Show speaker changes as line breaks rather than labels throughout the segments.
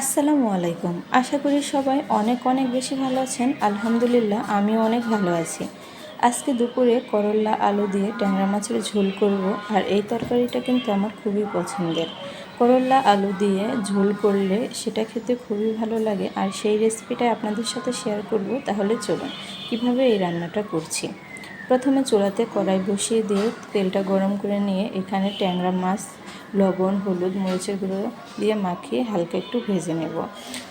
আসসালামু আলাইকুম। আশা করি সবাই অনেক অনেক বেশি ভালো আছেন। আলহামদুলিল্লাহ, আমিও অনেক ভালো আছি। আজকে দুপুরে করল্লা আলু দিয়ে ট্যাংরা মাছের ঝোল করব আর এই তরকারিটা কিন্তু আমার খুবই পছন্দের। করল্লা আলু দিয়ে ঝোল করলে সেটা খেতে খুবই ভালো লাগে আর সেই রেসিপিটা আপনাদের সাথে শেয়ার করব। তাহলে চলুন, কীভাবে এই রান্নাটা করছি? প্রথমে চুলাতে কড়াই বসিয়ে দিয়ে তেলটা গরম করে নিয়ে এখানে ট্যাংরা মাছ লবণ, হলুদ, মরিচের গুঁড়ো দিয়ে মাখিয়ে হালকা একটু ভেজে নেব।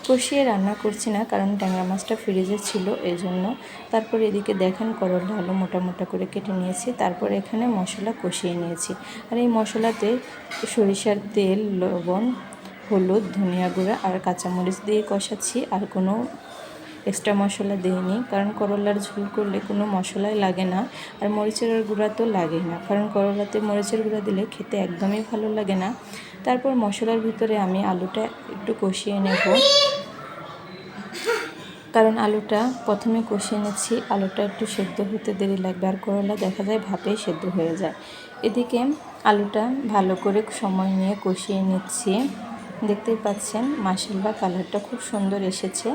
কষিয়ে রান্না করছি না, কারণ ট্যাংরা মাছটা ফ্রিজে ছিল এই জন্য তারপর এদিকে দেখেন করলা আলু মোটা মোটা করে কেটে নিয়েছি, তারপর এখানে মশলা কষিয়ে নিয়েছি। আর এই মশলাতে সরিষার তেল, লবণ, হলুদ, ধনিয়া গুঁড়া আর কাঁচামরিচ দিয়ে কষাচ্ছি, আর কোনো এক্সট্রা মশলা দিইনি, কারণ করলার ঝোল করলে কোনো মশলাই লাগে না আর মরিচের গুঁড়া তো লাগেই না। কারণ করলাতে মরিচের গুঁড়া দিলে খেতে একদমই ভালো লাগে না। তারপর মশলার ভিতরে আমি আলুটা একটু কষিয়ে নেব। কারণ আলুটা প্রথমে কষিয়ে নিচ্ছি, আলুটা একটু সেদ্ধ হতে দেরি লাগবে আর করলা দেখা যায় ভাপেই সেদ্ধ হয়ে যায়। এদিকে আলুটা ভালো করে সময় নিয়ে কষিয়ে নিচ্ছি। দেখতেই পাচ্ছেন মাসাল্লা কালারটা খুব সুন্দর এসেছে।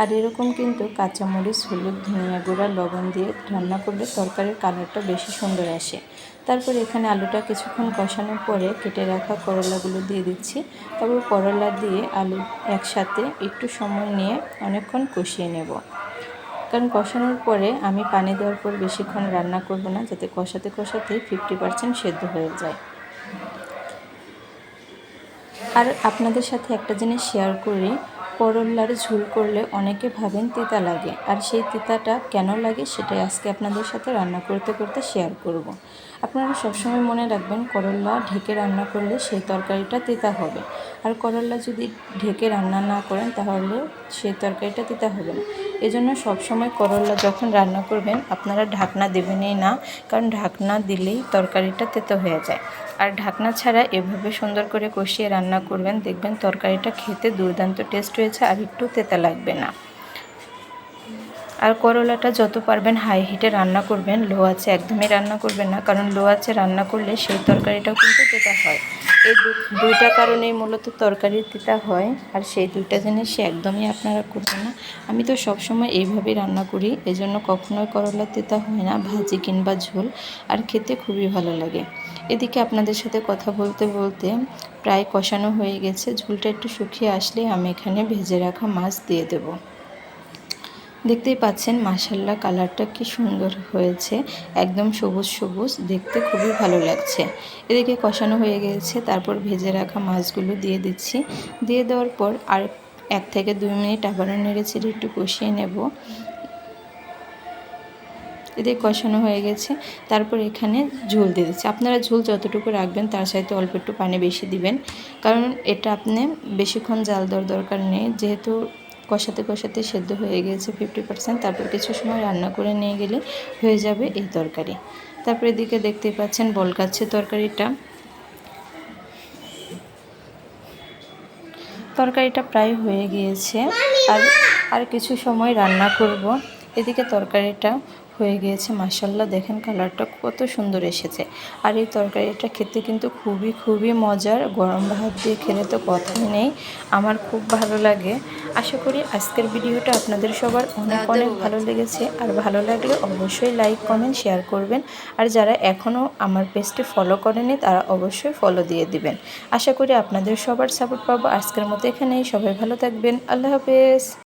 আর এরকম কিন্তু কাঁচামরিচ, হলুদ, ধনিয়া গুঁড়া, লবণ দিয়ে রান্না করলে তরকারির কালারটা বেশি সুন্দর আসে। তারপর এখানে আলুটা কিছুক্ষণ কষানোর পরে কেটে রাখা করলাগুলো দিয়ে দিচ্ছি। তারপর করলা দিয়ে আলু একসাথে একটু সময় নিয়ে অনেকক্ষণ কষিয়ে নেব। কারণ কষানোর পরে আমি পানি দেওয়ার পর বেশিক্ষণ রান্না করব না, যাতে কষাতে কষাতেই ফিফটি পার্সেন্ট সেদ্ধ হয়ে যায়। আর আপনাদের সাথে একটা জিনিস শেয়ার করি করল্লার ঝুল করলে অনেকে ভাবেন তিতা লাগে আর সেই তিতাটা কেন লাগে সেটাই আজকে আপনাদের সাথে রান্না করতে করতে শেয়ার করব। আপনারা সবসময় মনে রাখবেন করল্লা ঢেকে রান্না করলে সেই তরকারিটা তেতা হবে। আর করল্লা যদি ঢেকে রান্না না করেন, তাহলে সেই তরকারিটা তিতা হবে না। এজন্য সবসময় করল্লা যখন রান্না করবেন, আপনারা ঢাকনা দেবেনই না, কারণ ঢাকনা দিলেই তরকারিটা তেতো হয়ে যায়। আর ঢাকনা ছাড়া এভাবে সুন্দর করে কষিয়ে রান্না করবেন, দেখবেন তরকারিটা খেতে দুর্দান্ত টেস্ট হয়েছে আর একটু তেতা লাগবে না। আর করলাটা যত পারবেন হাই হিটে রান্না করবেন। লো আছে একদমই রান্না করবেন না, কারণ লো আছে রান্না করলে সেই তরকারিটাও কিন্তু তেতা হয়। এই দুইটা কারণেই মূলত তরকারি তিতা হয়, আর সেই দুইটা জিনিস একদমই আপনারা করবেন না। আমি তো সবসময় এইভাবেই রান্না করি, এজন্য কখনোই করলা তিতা হয় না, ভাজি কিংবা ঝোল, আর খেতে খুবই ভালো লাগে। এদিকে আপনাদের সাথে কথা বলতে বলতে প্রায় কষানো হয়ে গেছে, ঝোলটা একটু শুকিয়ে আসলে আমি এখানে ভেজে রাখা মাছ দিয়ে দেবো। দেখতেই পাচ্ছেন মাসাল্লা কালারটা কি সুন্দর হয়েছে। একদম সবুজ সবুজ, দেখতে খুবই ভালো লাগছে। এদিকে কষানো হয়ে গেছে, তারপর ভেজে রাখা মাছগুলো দিয়ে দিচ্ছি। দিয়ে দেওয়ার পর আর এক থেকে দুই মিনিট আবারও নেড়ে ছেড়ে একটু কষিয়ে নেব। এদিকে কষানো হয়ে গেছে, তারপর এখানে ঝোল দিয়ে দিচ্ছি। আপনারা ঝোল যতটুকু রাখবেন, তার সাথে অল্প একটু পানি বেশি দিবেন। কারণ এটা আপনি বেশিক্ষণ জাল দেওয়ার দরকার নেই, যেহেতু কষাতে কষাতে সেদ্ধ হয়ে গেছে ফিফটি পার্সেন্ট তারপর কিছু সময় রান্না করে নিয়ে গেলে হয়ে যাবে এই তরকারি। তারপর এদিকে দেখতে পাচ্ছেন বলকাচ্ছে তরকারিটা। তরকারিটা প্রায় হয়ে গিয়েছে। আর আর কিছু সময় রান্না করব। এদিকে তরকারিটা হয়ে গিয়েছে মাসাল্লাহ দেখেন কালারটা কত সুন্দর এসেছে। আর এই তরকারিটা খেতে কিন্তু খুবই খুবই মজার। গরম ভাত দিয়ে খেলে তো কথাই নেই। আমার খুব ভালো লাগে। আশা করি আজকের ভিডিওটা আপনাদের সবার অনেক অনেক ভালো লেগেছে। আর ভালো লাগলে অবশ্যই লাইক কমেন্ট শেয়ার করবেন। আর যারা এখনও আমার পেজটি ফলো করেনি তারা অবশ্যই ফলো দিয়ে দিবেন। আশা করি আপনাদের সবার সাপোর্ট পাবো। আজকের মতো এখানেই। সবাই ভালো থাকবেন। আল্লাহ হাফেজ।